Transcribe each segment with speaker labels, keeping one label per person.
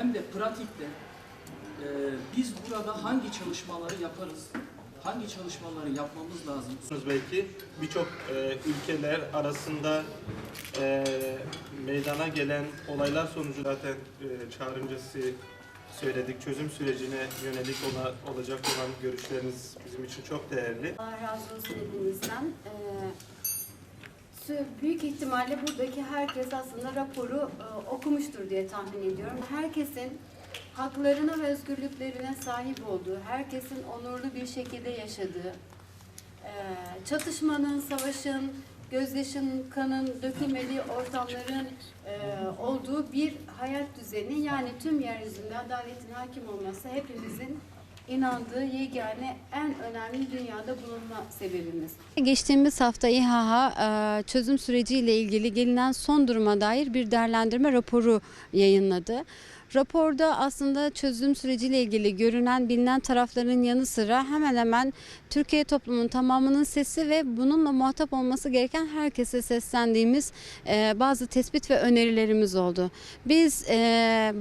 Speaker 1: hem de pratikte e, biz burada hangi çalışmaları yaparız? Hangi çalışmaları yapmamız lazım?
Speaker 2: Belki birçok e, ülkeler arasında e, meydana gelen olaylar sonucu zaten e, çağrıncası söyledik. Çözüm sürecine yönelik ona olacak olan görüşleriniz bizim için çok değerli.
Speaker 3: Allah razı olsun hepinizden. Ee, sü- büyük ihtimalle buradaki herkes aslında raporu e, okumuştur diye tahmin ediyorum. Herkesin haklarına ve özgürlüklerine sahip olduğu, herkesin onurlu bir şekilde yaşadığı, e, çatışmanın, savaşın, gözyaşın, kanın dökülmediği ortamların e, olduğu bir hayat düzeni yani tüm yeryüzünde adaletin hakim olması hepimizin inandığı yegane en önemli dünyada bulunma sebebimiz.
Speaker 4: Geçtiğimiz hafta İHA e, çözüm süreciyle ilgili gelinen son duruma dair bir değerlendirme raporu yayınladı. Raporda aslında çözüm süreciyle ilgili görünen bilinen tarafların yanı sıra hemen hemen Türkiye toplumunun tamamının sesi ve bununla muhatap olması gereken herkese seslendiğimiz e, bazı tespit ve önerilerimiz oldu. Biz e,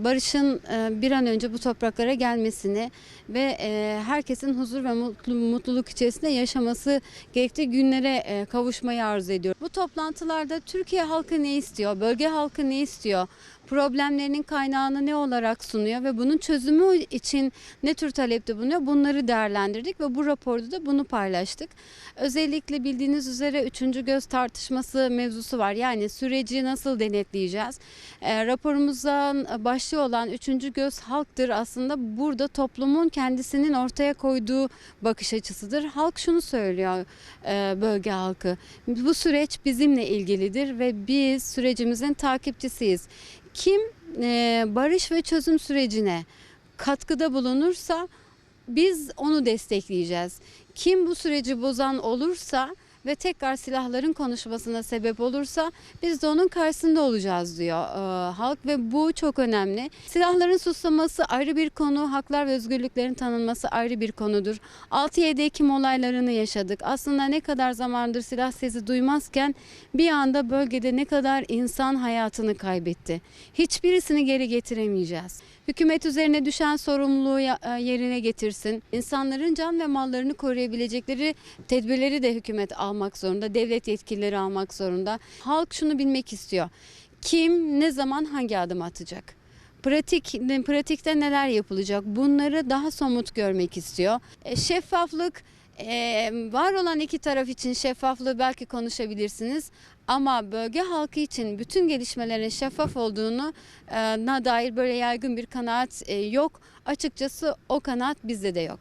Speaker 4: barışın e, bir an önce bu topraklara gelmesini ve herkesin huzur ve mutlu, mutluluk içerisinde yaşaması gerektiği günlere kavuşmayı arzu ediyoruz. Bu toplantılarda Türkiye halkı ne istiyor, bölge halkı ne istiyor, problemlerinin kaynağını ne olarak sunuyor ve bunun çözümü için ne tür talepte bulunuyor bunları değerlendirdik ve bu raporda da bunu paylaştık. Özellikle bildiğiniz üzere üçüncü göz tartışması mevzusu var. Yani süreci nasıl denetleyeceğiz? E, raporumuzdan başlığı olan üçüncü göz halktır aslında burada toplumun kendisinin ortaya koyduğu bakış açısıdır. Halk şunu söylüyor e, bölge halkı. Bu süreç bizimle ilgilidir ve biz sürecimizin takipçisiyiz. Kim e, barış ve çözüm sürecine katkıda bulunursa biz onu destekleyeceğiz. Kim bu süreci bozan olursa ve tekrar silahların konuşmasına sebep olursa biz de onun karşısında olacağız diyor e, halk ve bu çok önemli. Silahların suslaması ayrı bir konu, haklar ve özgürlüklerin tanınması ayrı bir konudur. 6-7 Ekim olaylarını yaşadık. Aslında ne kadar zamandır silah sesi duymazken bir anda bölgede ne kadar insan hayatını kaybetti. Hiçbirisini geri getiremeyeceğiz. Hükümet üzerine düşen sorumluluğu e, yerine getirsin. İnsanların can ve mallarını koruyabilecekleri tedbirleri de hükümet almak zorunda, devlet yetkilileri almak zorunda. Halk şunu bilmek istiyor. Kim ne zaman hangi adım atacak? Pratik, pratikte neler yapılacak? Bunları daha somut görmek istiyor. E, şeffaflık e, var olan iki taraf için şeffaflığı belki konuşabilirsiniz ama bölge halkı için bütün gelişmelerin şeffaf olduğunu e, na dair böyle yaygın bir kanaat e, yok. Açıkçası o kanaat bizde de yok.